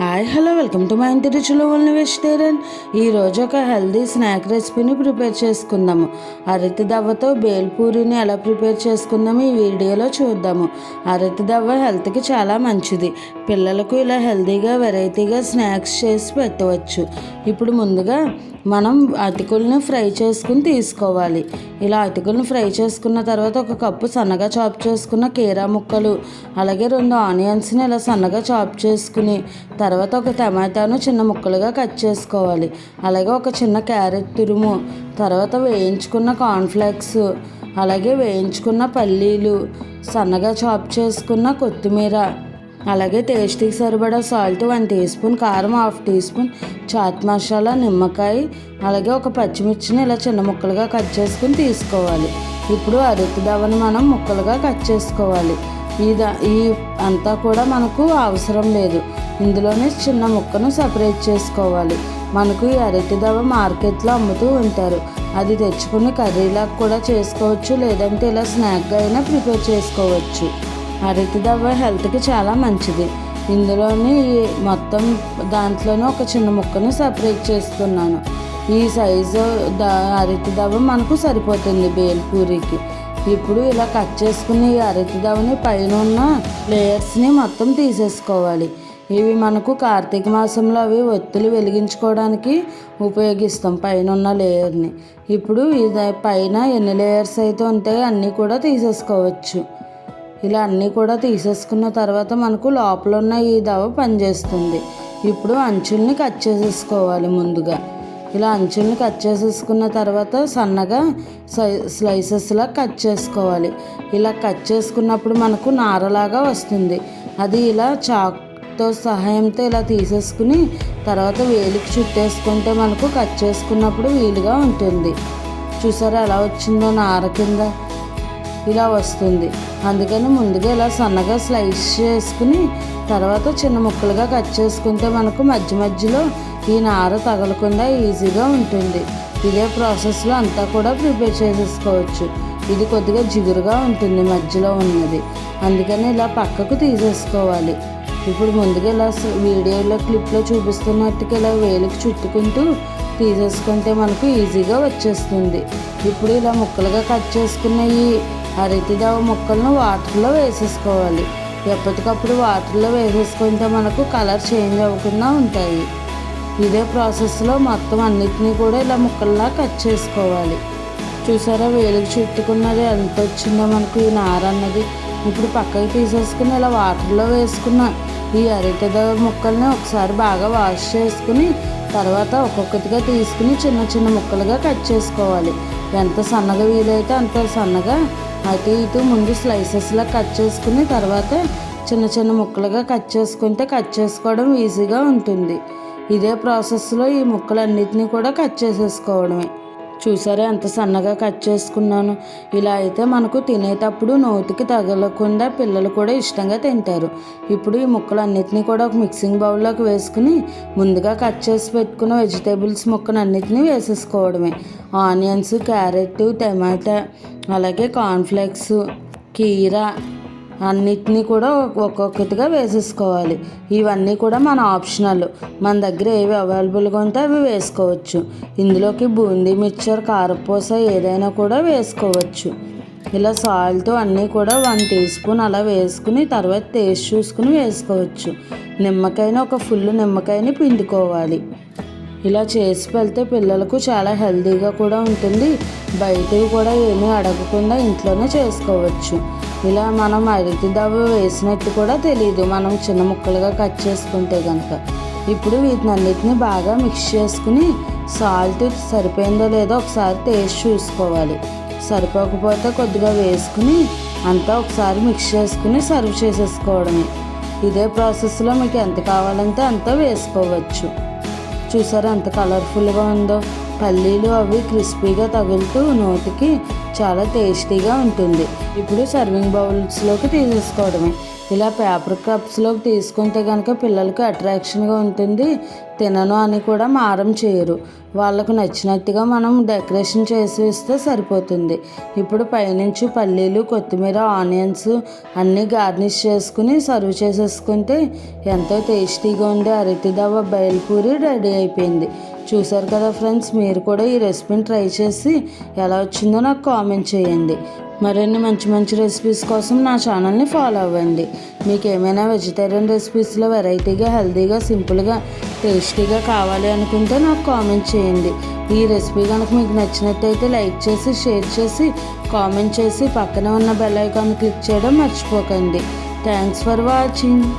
Hi hello welcome to మా ఇంటి రుచులు ఉన్న వెజిటేరియన్ ఈరోజు ఒక హెల్దీ స్నాక్ రెసిపీని ప్రిపేర్ చేసుకుందాము. అరటి దవ్వతో బేల్పూరిని ఎలా ప్రిపేర్ చేసుకుందాము ఈ వీడియోలో చూద్దాము. అరటి దవ్వ హెల్త్కి చాలా మంచిది. పిల్లలకు ఇలా హెల్దీగా వెరైటీగా స్నాక్స్ చేసి పెట్టవచ్చు. ఇప్పుడు ముందుగా మనం అతికులను ఫ్రై చేసుకుని తీసుకోవాలి. ఇలా అతికులను ఫ్రై చేసుకున్న తర్వాత ఒక కప్పు సన్నగా చాప్ చేసుకున్న కీరా ముక్కలు అలాగే రెండు ఆనియన్స్ని ఇలా సన్నగా చాప్ చేసుకుని తర్వాత ఒక టమాటాను చిన్న ముక్కలుగా కట్ చేసుకోవాలి. అలాగే ఒక చిన్న క్యారెట్ తురుము తర్వాత వేయించుకున్న కార్న్ఫ్లేక్స్ అలాగే వేయించుకున్న పల్లీలు సన్నగా చాప్ చేసుకున్న కొత్తిమీర అలాగే టేస్టీకి సరిపడా సాల్ట్ వన్ టీ స్పూన్ కారం half teaspoon chaat masala నిమ్మకాయ అలాగే ఒక పచ్చిమిర్చిని ఇలా చిన్న ముక్కలుగా కట్ చేసుకుని తీసుకోవాలి. ఇప్పుడు అరటి దవని మనం ముక్కలుగా కట్ చేసుకోవాలి. ఇది ఈ అంతా కూడా మనకు అవసరం లేదు. ఇందులోనే చిన్న ముక్కను సపరేట్ చేసుకోవాలి. మనకు ఈ అరటి దవ మార్కెట్లో అమ్ముతూ ఉంటారు. అది తెచ్చుకుని కర్రీలాగా కూడా చేసుకోవచ్చు లేదంటే ఇలా స్నాక్గా అయినా ప్రిపేర్ చేసుకోవచ్చు. అరటి దవ్వ హెల్త్కి చాలా మంచిది. ఇందులోని మొత్తం దాంట్లోనే ఒక చిన్న ముక్కను సపరేట్ చేస్తున్నాను. ఈ సైజు ద అరటి దవ్వ మనకు సరిపోతుంది బేల్పూరికి ఇప్పుడు ఇలా కట్ చేసుకుని ఈ అరటి దవ్వని పైన ఉన్న లేయర్స్ని మొత్తం తీసేసుకోవాలి. ఇవి మనకు కార్తీక మాసంలో అవి ఒత్తులు వెలిగించుకోవడానికి ఉపయోగిస్తాం పైన ఉన్న లేయర్ని. ఇప్పుడు ఇది పైన ఎన్ని లేయర్స్ అయితే ఉంటాయో అన్నీ కూడా తీసేసుకోవచ్చు. ఇలా అన్నీ కూడా తీసేసుకున్న తర్వాత మనకు లోపల ఉన్న ఈ దవ పనిచేస్తుంది. ఇప్పుడు అంచుల్ని కట్ చేసేసుకోవాలి ముందుగా. ఇలా అంచుల్ని కట్ చేసేసుకున్న తర్వాత సన్నగా స్లైసెస్లా కట్ చేసుకోవాలి. ఇలా కట్ చేసుకున్నప్పుడు మనకు నారలాగా వస్తుంది. అది ఇలా చాక్తో సహాయంతో ఇలా తీసేసుకుని తర్వాత వేలికి చుట్టేసుకుంటే మనకు కట్ చేసుకున్నప్పుడు వీలుగా ఉంటుంది. చూసారా ఎలా వచ్చిందో నార కింద? ఇలా వస్తుంది. అందుకని ముందుగా ఇలా సన్నగా స్లైస్ చేసుకుని తర్వాత చిన్న ముక్కలుగా కట్ చేసుకుంటే మనకు మధ్య మధ్యలో ఈ నార తగలకుండా ఈజీగా ఉంటుంది. ఇదే ప్రాసెస్లో అంతా కూడా ప్రిపేర్ చేసేసుకోవచ్చు. ఇది కొద్దిగా జిగురుగా ఉంటుంది మధ్యలో ఉన్నది. అందుకని ఇలా పక్కకు తీసేసుకోవాలి. ఇప్పుడు ముందుగా ఇలా వీడియోలో క్లిప్లో చూపిస్తున్నట్టుగా ఇలా వేలికి చుట్టుకుంటూ తీసేసుకుంటే మనకు ఈజీగా వచ్చేస్తుంది. ఇప్పుడు ఇలా ముక్కలుగా కట్ చేసుకున్న ఈ అరటిదవ ముక్కలను వాటర్లో వేసేసుకోవాలి. ఎప్పటికప్పుడు వాటర్లో వేసేసుకుంటే మనకు కలర్ చేంజ్ అవ్వకుండా ఉంటాయి. ఇదే ప్రాసెస్లో మొత్తం అన్నిటినీ కూడా ఇలా ముక్కల్లా కట్ చేసుకోవాలి. చూసారా వేలుకు చుట్టుకున్నది ఎంత వచ్చిందో మనకు ఈ నార అన్నది. ఇప్పుడు పక్కకి తీసేసుకుని ఇలా వాటర్లో వేసుకున్న ఈ అరటిదవ ముక్కల్ని ఒకసారి బాగా వాష్ చేసుకుని తర్వాత ఒక్కొక్కటిగా తీసుకుని చిన్న చిన్న ముక్కలుగా కట్ చేసుకోవాలి. ఎంత సన్నగా వీలైతే అంత సన్నగా అటు ఇటు ముందు స్లైసెస్లా కట్ చేసుకుని తర్వాత చిన్న చిన్న ముక్కలుగా కట్ చేసుకుంటే కట్ చేసుకోవడం ఈజీగా ఉంటుంది. ఇదే ప్రాసెస్లో ఈ ముక్కలన్నిటినీ కూడా కట్ చేసేసుకోవడమే. చూసారా ఎంత సన్నగా కట్ చేసుకున్నాను. ఇలా అయితే మనకు తినేటప్పుడు నోటికి తగలకుండా పిల్లలు కూడా ఇష్టంగా తింటారు. ఇప్పుడు ఈ ముక్కలన్నిటినీ కూడా ఒక మిక్సింగ్ బౌల్లోకి వేసుకుని ముందుగా కట్ చేసి పెట్టుకున్న వెజిటేబుల్స్ ముక్కను అన్నిటినీ వేసేసుకోవడమే. ఆనియన్స్ క్యారెట్ టమాటా అలాగే కార్న్ఫ్లెక్స్ కీరా అన్నిటినీ కూడా ఒక్కొక్కటిగా వేసేసుకోవాలి. ఇవన్నీ కూడా మన ఆప్షనల్ మన దగ్గర ఏవి అవైలబుల్గా ఉంటే అవి వేసుకోవచ్చు. ఇందులోకి బూందీ మిక్చర్ కారపూస ఏదైనా కూడా వేసుకోవచ్చు. ఇలా సాల్ట్ అన్నీ కూడా వన్ టీ స్పూన్ అలా వేసుకుని తర్వాత టేస్ట్ చూసుకుని వేసుకోవచ్చు. నిమ్మకాయని ఒక ఫుల్ నిమ్మకాయని పిండుకోవాలి. ఇలా చేసి వెళ్తే పిల్లలకు చాలా హెల్తీగా కూడా ఉంటుంది. బయటవి కూడా ఏమీ అడగకుండా ఇంట్లోనే చేసుకోవచ్చు. ఇలా మనం అరటి దవ్వ వేసినట్టు కూడా తెలియదు మనం చిన్న ముక్కలుగా కట్ చేసుకుంటే కనుక ఇప్పుడు వీటిని అన్నిటిని బాగా మిక్స్ చేసుకుని సాల్ట్ సరిపోయిందో లేదో ఒకసారి టేస్ట్ చూసుకోవాలి. సరిపోకపోతే కొద్దిగా వేసుకుని అంతా ఒకసారి మిక్స్ చేసుకుని సర్వ్ చేసేసుకోవడమే. ఇదే ప్రాసెస్లో మీకు ఎంత కావాలంటే అంత వేసుకోవచ్చు. చూసారా ఎంత కలర్ఫుల్గా ఉందో. పల్లీలు అవి క్రిస్పీగా తగులుతూ నోటికి చాలా టేస్టీగా ఉంటుంది. ఇప్పుడు సర్వింగ్ బౌల్స్లోకి తీసేసుకోవడమే. ఇలా పేపర్ కప్స్లోకి తీసుకుంటే కనుక పిల్లలకు అట్రాక్షన్గా ఉంటుంది. తినను అని కూడా మారం చేయరు. వాళ్ళకు నచ్చినట్టుగా మనం డెకరేషన్ చేసి ఇస్తే సరిపోతుంది. ఇప్పుడు పైనుంచి పల్లీలు కొత్తిమీర ఆనియన్స్ అన్నీ గార్నిష్ చేసుకుని సర్వ్ చేసేసుకుంటే ఎంతో టేస్టీగా ఉండే అరటిదవ బయల్పూరి రెడీ అయిపోయింది. చూసారు కదా ఫ్రెండ్స్ మీరు కూడా ఈ రెసిపీని ట్రై చేసి ఎలా వచ్చిందో నాకు కామెంట్ చేయండి. మరిన్ని మంచి మంచి రెసిపీస్ కోసం నా ఛానల్ని ఫాలో అవ్వండి. మీకు ఏమైనా వెజిటేరియన్ రెసిపీస్లో వెరైటీగా హెల్తీగా సింపుల్గా టేస్టీగా కావాలి అనుకుంటే నాకు కామెంట్ చేయండి. ఈ రెసిపీ కనుక మీకు నచ్చినట్టయితే లైక్ చేసి షేర్ చేసి కామెంట్ చేసి పక్కన ఉన్న బెల్ ఐకాన్ క్లిక్ చేయడం మర్చిపోకండి. Thanks for watching.